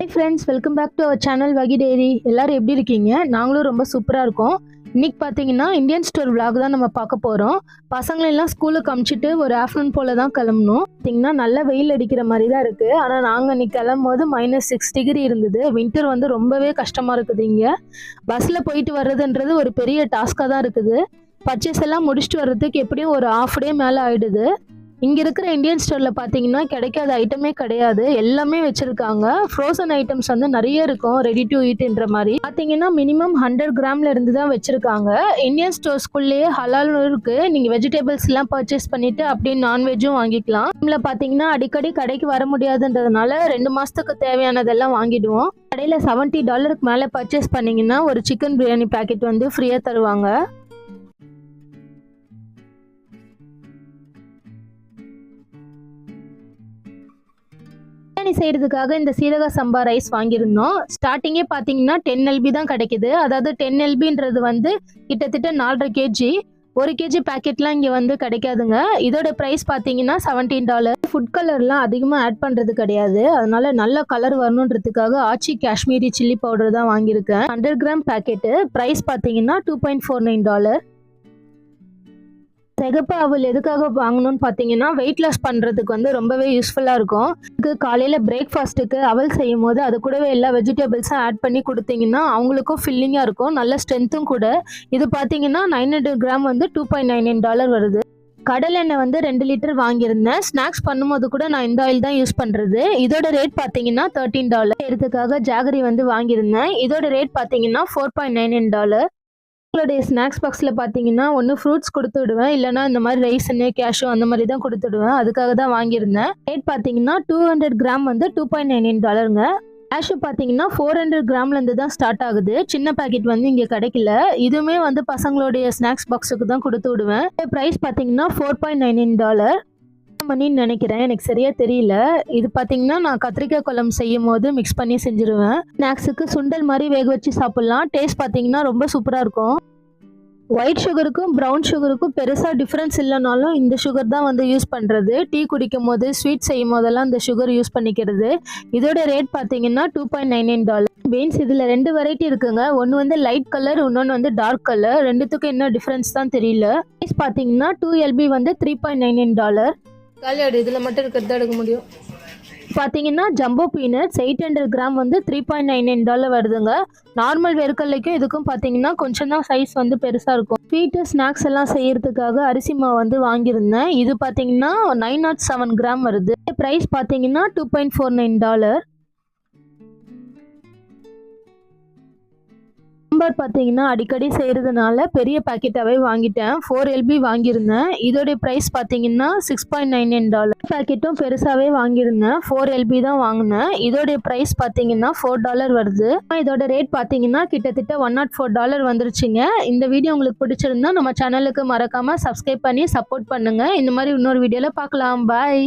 Hi friends welcome back to our channel வகி டேரி எல்லாரும் எப்படி இருக்கீங்க? நாங்களும் ரொம்ப சூப்பராக இருக்கோம். இன்னைக்கு பார்த்தீங்கன்னா இந்தியன் ஸ்டோர் விளாக் தான் நம்ம பார்க்க போகிறோம் பசங்களெல்லாம் ஸ்கூலுக்கு அமுச்சிட்டு ஒரு ஆஃப்டர்நூன் போல தான் கிளம்பணும். பார்த்தீங்கன்னா நல்ல வெயில் அடிக்கிற மாதிரி தான் இருக்குது ஆனால் நாங்கள் இன்றைக்கி கிளம்பும் போது மைனஸ் சிக்ஸ் டிகிரி இருந்தது. வின்டர் வந்து ரொம்பவே கஷ்டமாக இருக்குது இங்கே. பஸ்ஸில் போயிட்டு வர்றதுன்றது ஒரு பெரிய டாஸ்க்காக தான் இருக்குது. பர்ச்சேஸ் எல்லாம் முடிச்சுட்டு வர்றதுக்கு எப்படியும் ஒரு ஆஃப் டே மேலே ஆயிடுது. இங்கே இருக்கிற இந்தியன் ஸ்டோரில் பார்த்தீங்கன்னா கிடைக்காத ஐட்டமே கிடையாது. எல்லாமே வச்சுருக்காங்க. ஃப்ரோசன் ஐட்டம்ஸ் வந்து நிறைய இருக்கும். ரெடி டு ஈட்ன்ற மாதிரி. பார்த்தீங்கன்னா மினிமம் ஹண்ட்ரட் கிராம்ல இருந்து தான் வச்சுருக்காங்க. இந்தியன் ஸ்டோர்ஸ்குள்ளேயே ஹலாலும் இருக்குது நீங்கள் வெஜிடபிள்ஸ் எல்லாம் பர்ச்சேஸ் பண்ணிட்டு அப்படியே நான்வெஜ்ஜும் வாங்கிக்கலாம். இதில் பார்த்தீங்கன்னா அடிக்கடி கடைக்கு வர முடியாதுன்றதுனால ரெண்டு மாதத்துக்கு தேவையானதெல்லாம் வாங்கிடுவோம். கடையில் செவன்ட்டி டாலருக்கு மேலே பர்ச்சேஸ் பண்ணீங்கன்னா ஒரு சிக்கன் பிரியாணி பேக்கெட் வந்து ஃப்ரீயாக தருவாங்க. பிரியாணி செய்கிறதுக்காக இந்த சீரக சம்பா ரைஸ் வாங்கியிருந்தோம். ஸ்டார்டிங்கே பார்த்தீங்கன்னா டென் எல்பி தான் கிடைக்குது. அதாவது டென் எல்பின்றது வந்து கிட்டத்தட்ட நாலரை கேஜி ஒரு கேஜி பேக்கெட்லாம் இங்கே வந்து கிடைக்காதுங்க. இதோட ப்ரைஸ் பார்த்தீங்கன்னா செவன்டீன் டாலர் ஃபுட் கலர்லாம் அதிகமாக ஆட் பண்ணுறது கிடையாது. அதனால நல்ல கலர் வரணுன்றதுக்காக ஆச்சி காஷ்மீரி சில்லி பவுடர் தான் வாங்கியிருக்கேன். ஹண்ட்ரட் கிராம் பேக்கெட்டு ப்ரைஸ் பார்த்தீங்கன்னா two point four nine dollar சிகப்பு அவள் எதுக்காக வாங்கணும்னு பார்த்தீங்கன்னா வெயிட் லாஸ் பண்ணுறதுக்கு வந்து ரொம்பவே யூஸ்ஃபுல்லாக இருக்கும். இதுக்கு காலையில் பிரேக்ஃபாஸ்ட்டுக்கு அவல் செய்யும் போது அது கூடவே எல்லா வெஜிடபிள்ஸும் ஆட் பண்ணி கொடுத்தீங்கன்னா அவங்களுக்கும் ஃபில்லிங்காக இருக்கும். நல்ல ஸ்ட்ரென்த்தும் கூட. இது பார்த்தீங்கன்னா நைன் ஹண்ட்ரட் கிராம் வந்து two point nine nine dollar வருது. கடல் எண்ணெய் வந்து ரெண்டு லிட்டர் வாங்கியிருந்தேன். ஸ்நாக்ஸ் பண்ணும்போது கூட நான் இந்த ஆயில் தான் யூஸ் பண்ணுறது இதோட ரேட் பார்த்தீங்கன்னா தேர்ட்டீன் டாலர் இதுக்காக ஜாகரி வந்து வாங்கியிருந்தேன். இதோட ரேட் பார்த்தீங்கன்னா four point nine nine dollar உங்களுடைய ஸ்நாக்ஸ் பாக்ஸில் பார்த்தீங்கன்னா ஒன்று ஃப்ரூட்ஸ் கொடுத்து விடுவேன். இல்லைனா இந்த மாதிரி ரைஸ்னு கேஷு அந்த மாதிரி தான் கொடுத்து விடுவேன். அதுக்காக தான் வாங்கியிருந்தேன். ரேட் பார்த்தீங்கன்னா டூ ஹண்ட்ரட் கிராம் வந்து டூ பாயிண்ட் நைன் நைன் டாலருங்க கேஷு பார்த்தீங்கன்னா ஃபோர் ஹண்ட்ரட் கிராம்லேருந்து தான் ஸ்டார்ட் ஆகுது. சின்ன பாக்கெட் வந்து இங்கே கிடைக்கல. இதுவுமே வந்து பசங்களுடைய ஸ்நாக்ஸ் பாக்ஸுக்கு தான் கொடுத்து விடுவேன். ப்ரைஸ் பார்த்தீங்கன்னா four point nine nine dollar மணின்னு நினைக்கிறேன். எனக்கு சரியா தெரியல. இது பார்த்தீங்கன்னா நான் கத்திரிக்காய் குழம்பு செய்யும் போது மிக்ஸ் பண்ணி செஞ்சுருவேன். ஸ்நாக்ஸுக்கு சுண்டல் மாதிரி வேக வச்சு சாப்பிட்லாம். டேஸ்ட் பார்த்தீங்கன்னா ரொம்ப சூப்பராக இருக்கும். ஒயிட் சுகருக்கும் ப்ரௌன் சுகருக்கும் பெருசாக டிஃப்ரென்ஸ் இல்லைனாலும் இந்த சுகர் தான் வந்து யூஸ் பண்ணுறது டீ குடிக்கும் போது ஸ்வீட் செய்யும் போதெல்லாம் இந்த சுகர் யூஸ் பண்ணிக்கிறது. இதோட ரேட் பார்த்தீங்கன்னா two point nine nine dollar beans இதில் ரெண்டு வெரைட்டி இருக்குங்க. ஒன்று வந்து லைட் கலர் இன்னொன்று வந்து டார்க் கலர் ரெண்டுத்துக்கும் என்ன டிஃப்ரென்ஸ் தான் தெரியல. ப்ரைஸ் பார்த்தீங்கன்னா டூ எல்பி வந்து three point nine nine dollar காலியாடு இதில் மட்டும் இருக்கிறது எடுக்க முடியும். பார்த்தீங்கன்னா jumbo peanuts eight hundred gram வந்து three point nine nine dollar வருதுங்க. நார்மல் வெறுக்கல்லைக்கும் இதுக்கும் பார்த்தீங்கன்னா கொஞ்சம் தான் சைஸ் வந்து பெருசாக இருக்கும். ஸ்வீட்டு ஸ்நாக்ஸ் எல்லாம் செய்யறதுக்காக அரிசி மாவு வந்து வாங்கியிருந்தேன். இது பார்த்தீங்கன்னா nine not oh seven gram வருது. ப்ரைஸ் பார்த்தீங்கன்னா two point four nine dollar sambar பார்த்தீங்கன்னா அடிக்கடி செய்கிறதுனால பெரிய பேக்கெட்டாகவே வாங்கிட்டேன். ஃபோர் எல்பி வாங்கியிருந்தேன். இதோடைய ப்ரைஸ் பார்த்தீங்கன்னா six point nine nine dollar பேக்கெட்டும் பெருசாகவே வாங்கியிருந்தேன். ஃபோர் எல்பி தான் வாங்கினேன். இதோடைய ப்ரைஸ் பார்த்தீங்கன்னா ஃபோர் டாலர் வருது. இதோட ரேட் பார்த்தீங்கன்னா கிட்டத்தட்ட ஒன் நாட் ஃபோர் டாலர் வந்துருச்சுங்க. இந்த வீடியோ உங்களுக்கு பிடிச்சிருந்தா நம்ம சேனலுக்கு மறக்காமல் சப்ஸ்கிரைப் பண்ணி சப்போர்ட் பண்ணுங்கள் இந்த மாதிரி இன்னொரு வீடியோவில் பார்க்கலாம். பாய்